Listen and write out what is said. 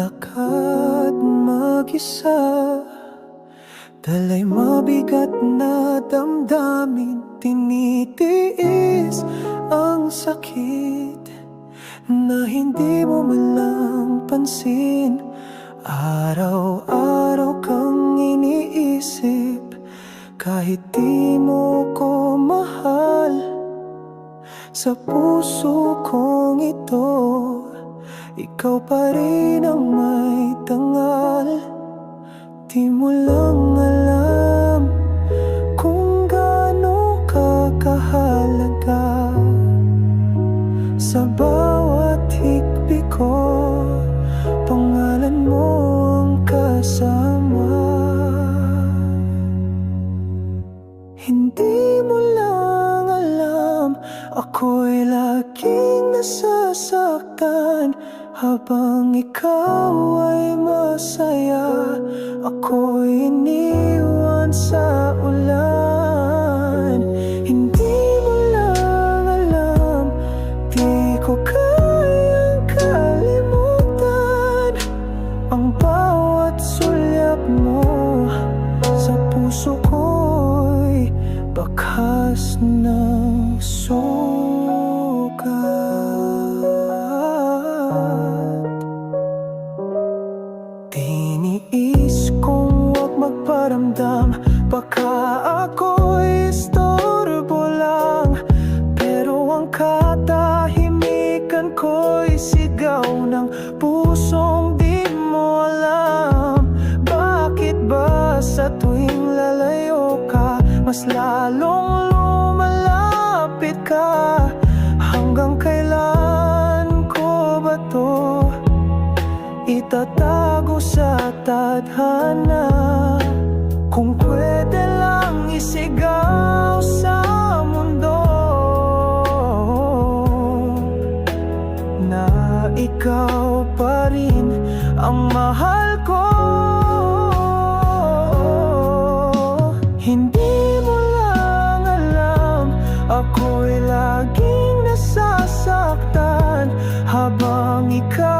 Naglalakad mag-isa Dalay mabigat na damdamin. Tinitiis ang sakit Na hindi mo man lang pansin. Araw-araw kang iniisip Kahit di mo ko mahal. Sa puso kong ito Ikaw pa rin ang may tangal. Di mo lang alam Kung gaano ka kahalaga. Sa bawat hikbi ko Pangalan mo ang kasama. Hindi mo lang alam Ako'y laging nasasaktan Habang ikaw ay masaya Ako'y iniwan sa ulan. Hindi mo lang alam Di ko kayang kalimutan Ang bawat sulyap mo. Sa puso ko'y Bakas ng sugat Tiniis kong huwag magparamdam. Baka ako'y istorbo lang. Pero ang katahimikan ko'y sigaw ng pusong di mo alam. Bakit ba sa tuwing lalayo ka Mas lalong Itatago sa tadhana. Kung pwede lang isigaw sa mundo. Na ikaw pa rin ang mahal ko. Hindi mo lang alam Ako'y laging nasasaktan. Habang ikaw